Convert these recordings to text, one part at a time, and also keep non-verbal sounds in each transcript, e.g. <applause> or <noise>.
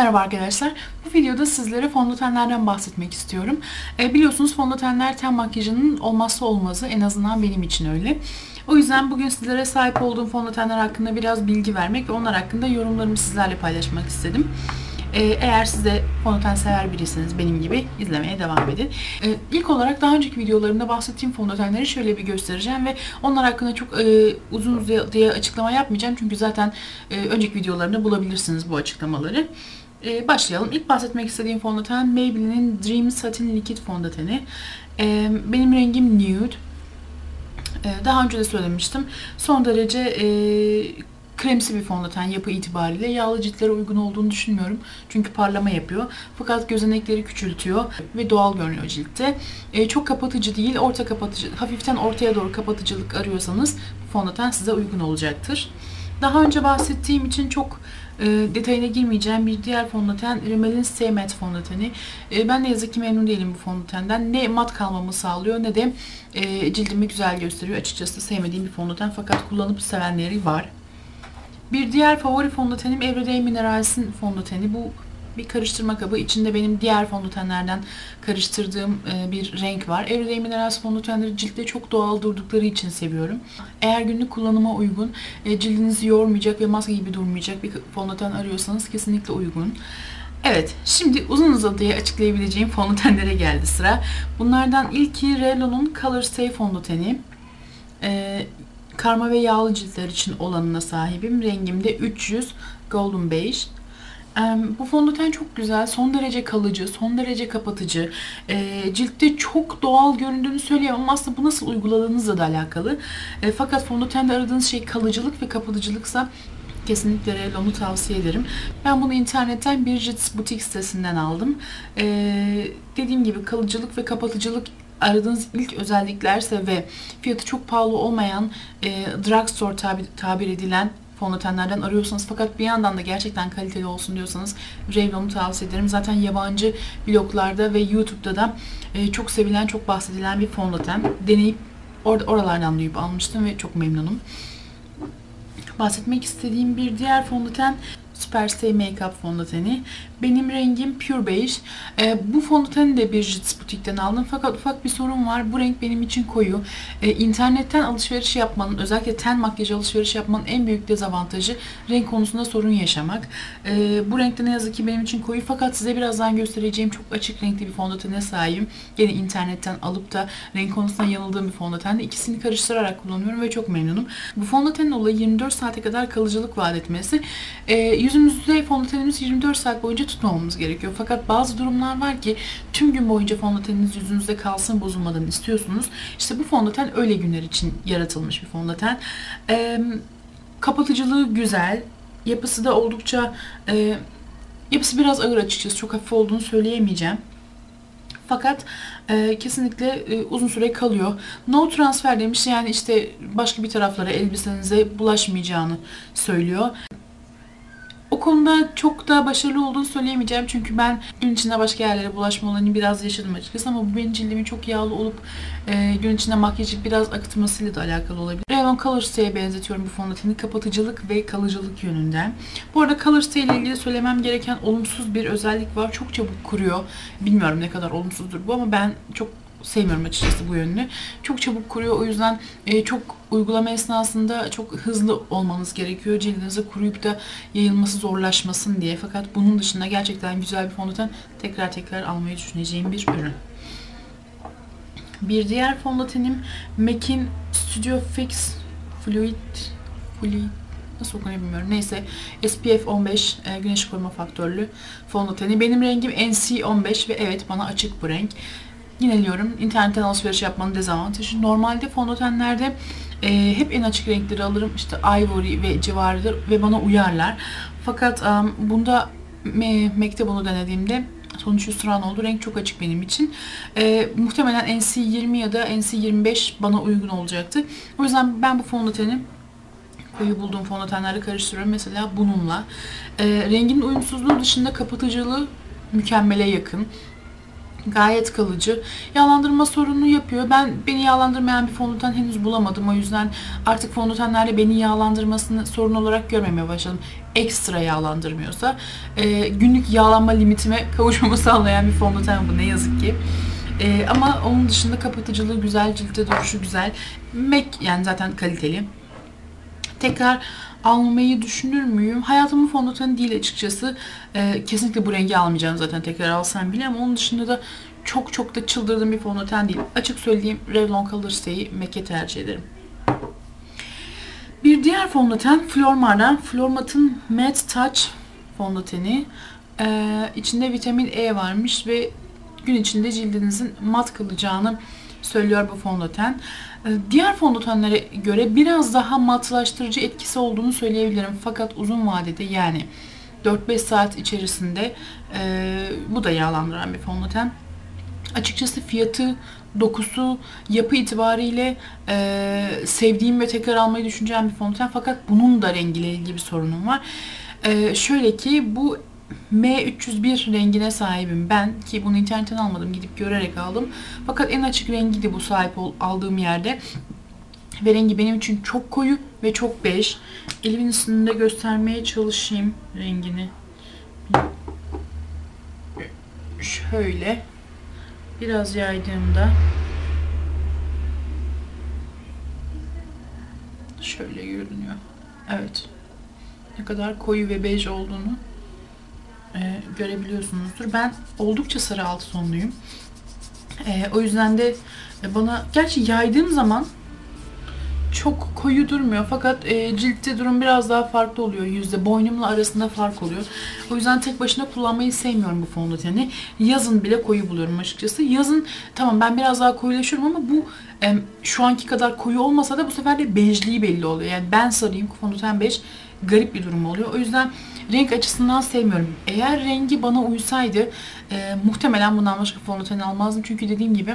Merhaba arkadaşlar. Bu videoda sizlere fondötenlerden bahsetmek istiyorum. E, biliyorsunuz fondötenler ten makyajının olmazsa olmazı. En azından benim için öyle. O yüzden bugün sizlere sahip olduğum fondötenler hakkında biraz bilgi vermek ve onlar hakkında yorumlarımı sizlerle paylaşmak istedim. Ee, eğer siz de fondöten sever birisiniz benim gibi izlemeye devam edin. Ee, ilk olarak daha önceki videolarımda bahsettiğim fondötenleri şöyle bir göstereceğim ve onlar hakkında çok e, uzun diye açıklama yapmayacağım. Çünkü zaten e, önceki videolarımda bulabilirsiniz bu açıklamaları. Ee, başlayalım. İlk bahsetmek istediğim fondöten Maybelline'in Dream Satin Liquid fondöteni. Ee, benim rengim nude. Ee, daha önce de söylemiştim. Son derece e, kremsi bir fondöten yapı itibariyle. Yağlı ciltlere uygun olduğunu düşünmüyorum. Çünkü parlama yapıyor. Fakat gözenekleri küçültüyor ve doğal görünüyor ciltte. E, çok kapatıcı değil, orta kapatıcı, hafiften ortaya doğru kapatıcılık arıyorsanız fondöten size uygun olacaktır. Daha önce bahsettiğim için çok e, detayına girmeyeceğim bir diğer fondöten Rimmel'in Stay Matte fondöteni. E, ben ne yazık ki memnun değilim bu fondötenden. Ne mat kalmamı sağlıyor ne de e, cildimi güzel gösteriyor. Açıkçası sevmediğim bir fondöten fakat kullanıp sevenleri var. Bir diğer favori fondötenim Everyday Minerals'in fondöteni. Bu bir karıştırma kabı. İçinde benim diğer fondötenlerden karıştırdığım e, bir renk var. Everyday Minerals fondötenleri ciltte çok doğal durdukları için seviyorum. Eğer günlük kullanıma uygun, e, cildinizi yormayacak ve maske gibi durmayacak bir fondöten arıyorsanız kesinlikle uygun. Evet, şimdi uzun uzadıya açıklayabileceğim <laughs> fondötenlere geldi sıra. Bunlardan ilki Revlon'un Color Stay fondöteni. Ee, karma ve yağlı ciltler için olanına sahibim. Rengim de 300 Golden Beige. Bu fondöten çok güzel, son derece kalıcı, son derece kapatıcı. Ciltte çok doğal göründüğünü söyleyemem aslında bu nasıl uyguladığınızla da alakalı. Fakat fondötende aradığınız şey kalıcılık ve kapatıcılıksa kesinlikle Revlon'u tavsiye ederim. Ben bunu internetten Bridget's Boutique sitesinden aldım. Dediğim gibi kalıcılık ve kapatıcılık aradığınız ilk özelliklerse ve fiyatı çok pahalı olmayan e, drugstore tabir, tabir edilen fondötenlerden arıyorsanız fakat bir yandan da gerçekten kaliteli olsun diyorsanız Revlon'u tavsiye ederim. Zaten yabancı bloglarda ve YouTube'da da e, çok sevilen, çok bahsedilen bir fondöten. Deneyip or oralardan duyup almıştım ve çok memnunum. Bahsetmek istediğim bir diğer fondöten Superstay Makeup fondöteni. Benim rengim Pure Beige. E, bu fondöteni de bir Jits Boutique'den aldım. Fakat ufak bir sorun var. Bu renk benim için koyu. E, internetten alışveriş yapmanın, özellikle ten makyajı alışveriş yapmanın en büyük dezavantajı renk konusunda sorun yaşamak. E, bu renkte ne yazık ki benim için koyu. Fakat size birazdan göstereceğim çok açık renkli bir fondötene sahibim. Yine internetten alıp da renk konusunda yanıldığım bir fondöten de ikisini karıştırarak kullanıyorum ve çok memnunum. Bu fondötenin olayı 24 saate kadar kalıcılık vaat etmesi. E, yüzümüzde fondötenimiz 24 saat boyunca tutmamamız gerekiyor. Fakat bazı durumlar var ki tüm gün boyunca fondöteniniz yüzünüzde kalsın bozulmadan istiyorsunuz. İşte bu fondöten öyle günler için yaratılmış bir fondöten. Ee, kapatıcılığı güzel. Yapısı da oldukça e, yapısı biraz ağır açıkçası. Çok hafif olduğunu söyleyemeyeceğim. Fakat e, kesinlikle e, uzun süre kalıyor. No transfer demiş yani işte başka bir taraflara elbisenize bulaşmayacağını söylüyor. O konuda çok da başarılı olduğunu söyleyemeyeceğim. Çünkü ben gün içinde başka yerlere bulaşma olayını biraz yaşadım açıkçası. Ama bu benim cildimin çok yağlı olup e, gün içinde makyajı biraz akıtmasıyla da alakalı olabilir. Revlon Color Stay'e benzetiyorum bu fondöteni. Kapatıcılık ve kalıcılık yönünden. Bu arada Color Stay ile ilgili söylemem gereken olumsuz bir özellik var. Çok çabuk kuruyor. Bilmiyorum ne kadar olumsuzdur bu ama ben çok sevmiyorum açıkçası bu yönünü. Çok çabuk kuruyor. O yüzden e, çok uygulama esnasında çok hızlı olmanız gerekiyor. Cildinize kuruyup da yayılması zorlaşmasın diye. Fakat bunun dışında gerçekten güzel bir fondöten tekrar tekrar almayı düşüneceğim bir ürün. Bir diğer fondötenim MAC'in Studio Fix Fluid Fluid nasıl okunuyor bilmiyorum. Neyse SPF 15 e, güneş koruma faktörlü fondöteni. Benim rengim NC 15 ve evet bana açık bu renk. Yineliyorum. İnternetten alışveriş yapmanın dezavantajı. Normalde fondötenlerde e, hep en açık renkleri alırım. İşte ivory ve civarıdır ve bana uyarlar. Fakat um, bunda MAC'te bunu denediğimde sonuç hüsran oldu. Renk çok açık benim için. E, muhtemelen NC20 ya da NC25 bana uygun olacaktı. O yüzden ben bu fondöteni koyu bulduğum fondötenlerle karıştırıyorum. Mesela bununla. E, renginin uyumsuzluğu dışında kapatıcılığı mükemmele yakın. Gayet kalıcı. Yağlandırma sorunu yapıyor. Ben beni yağlandırmayan bir fondöten henüz bulamadım. O yüzden artık fondötenlerle beni yağlandırmasını sorun olarak görmemeye başladım. Ekstra yağlandırmıyorsa. Ee, günlük yağlanma limitime <laughs> kavuşmamı sağlayan bir fondöten bu ne yazık ki. Ee, ama onun dışında kapatıcılığı güzel, ciltte duruşu güzel. MAC yani zaten kaliteli. Tekrar almayı düşünür müyüm? Hayatımın fondöteni değil açıkçası. Ee, kesinlikle bu rengi almayacağım zaten tekrar alsam bile ama onun dışında da çok çok da çıldırdığım bir fondöten değil. Açık söyleyeyim Revlon Colorstay'i MAC'e tercih ederim. Bir diğer fondöten Flormar'dan Flormat'ın Matte Touch fondöteni. Ee, içinde vitamin E varmış ve gün içinde cildinizin mat kalacağını söylüyor bu fondöten. Ee, diğer fondötenlere göre biraz daha matlaştırıcı etkisi olduğunu söyleyebilirim. Fakat uzun vadede yani 4-5 saat içerisinde e, bu da yağlandıran bir fondöten. Açıkçası fiyatı, dokusu, yapı itibariyle e, sevdiğim ve tekrar almayı düşüneceğim bir fondöten. Fakat bunun da rengiyle ilgili bir sorunum var. E, şöyle ki bu M301 rengine sahibim ben ki bunu internetten almadım gidip görerek aldım. Fakat en açık rengiydi bu sahip ol, aldığım yerde. Ve rengi benim için çok koyu ve çok bej. Elimin üstünde göstermeye çalışayım rengini. Şöyle biraz yaydığımda şöyle görünüyor. Evet. Ne kadar koyu ve bej olduğunu e, görebiliyorsunuzdur. Ben oldukça sarı altı tonluyum. E, o yüzden de bana gerçi yaydığım zaman çok koyu durmuyor fakat e, ciltte durum biraz daha farklı oluyor yüzde boynumla arasında fark oluyor. O yüzden tek başına kullanmayı sevmiyorum bu fondöteni. Yazın bile koyu buluyorum açıkçası. Yazın tamam ben biraz daha koyulaşıyorum ama bu e, şu anki kadar koyu olmasa da bu sefer de bejliği belli oluyor. Yani ben sarıyım fondöten bej garip bir durum oluyor. O yüzden renk açısından sevmiyorum. Eğer rengi bana uysaydı e, muhtemelen bundan başka fondöten almazdım. Çünkü dediğim gibi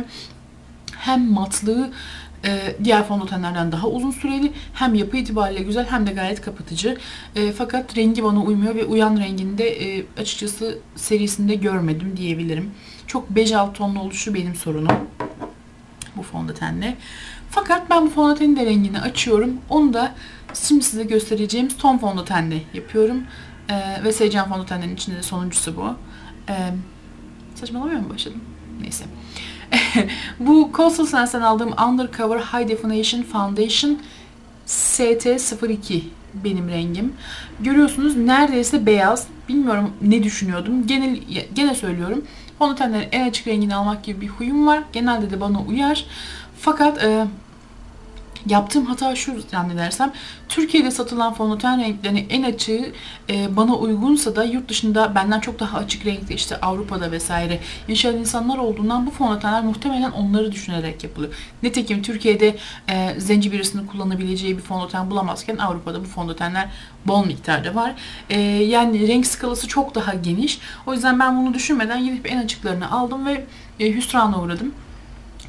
hem matlığı e, diğer fondötenlerden daha uzun süreli hem yapı itibariyle güzel hem de gayet kapatıcı. E, fakat rengi bana uymuyor ve uyan rengini de e, açıkçası serisinde görmedim diyebilirim. Çok bej alt tonlu oluşu benim sorunum bu fondötenle. Fakat ben bu fondötenin de rengini açıyorum. Onu da şimdi size göstereceğim ton fondötenle yapıyorum. Ee, ve Seycan fondötenlerin içinde de sonuncusu bu. Ee, saçmalamıyor mu başladım? Neyse. <laughs> bu Coastal Sense'den aldığım Undercover High Definition Foundation ST02 benim rengim. Görüyorsunuz neredeyse beyaz. Bilmiyorum ne düşünüyordum. Genel gene söylüyorum. Fondötenlerin en açık rengini almak gibi bir huyum var. Genelde de bana uyar. Fakat e, Yaptığım hata şu zannedersem Türkiye'de satılan fondöten renklerinin en açığı e, bana uygunsa da yurt dışında benden çok daha açık renkli işte Avrupa'da vesaire yaşayan insanlar olduğundan bu fondötenler muhtemelen onları düşünerek yapılıyor. Nitekim Türkiye'de e, zenci birisinin kullanabileceği bir fondöten bulamazken Avrupa'da bu fondötenler bol miktarda var. E, yani renk skalası çok daha geniş. O yüzden ben bunu düşünmeden gidip en açıklarını aldım ve e, hüsrana uğradım.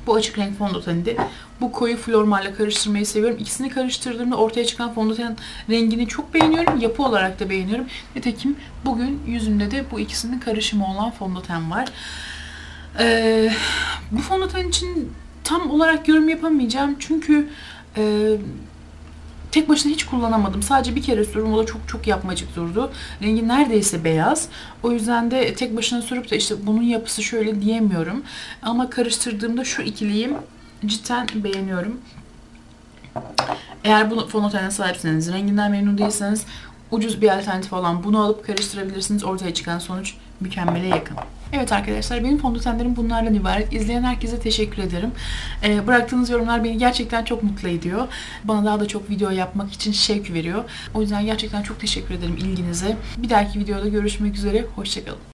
Bu açık renk fondöteni de bu koyu flormarla karıştırmayı seviyorum. İkisini karıştırdığımda ortaya çıkan fondötenin rengini çok beğeniyorum. Yapı olarak da beğeniyorum. Nitekim bugün yüzümde de bu ikisinin karışımı olan fondöten var. Ee, bu fondöten için tam olarak yorum yapamayacağım. Çünkü e, tek başına hiç kullanamadım. Sadece bir kere sürdüm. O da çok çok yapmacık durdu. Rengi neredeyse beyaz. O yüzden de tek başına sürüp de işte bunun yapısı şöyle diyemiyorum. Ama karıştırdığımda şu ikiliyi cidden beğeniyorum. Eğer bunu fondötene sahipseniz, renginden memnun değilseniz ucuz bir alternatif olan bunu alıp karıştırabilirsiniz. Ortaya çıkan sonuç mükemmele yakın. Evet arkadaşlar benim fondötenlerim bunlardan ibaret. İzleyen herkese teşekkür ederim. Ee, bıraktığınız yorumlar beni gerçekten çok mutlu ediyor. Bana daha da çok video yapmak için şevk veriyor. O yüzden gerçekten çok teşekkür ederim ilginize. Bir dahaki videoda görüşmek üzere. Hoşçakalın.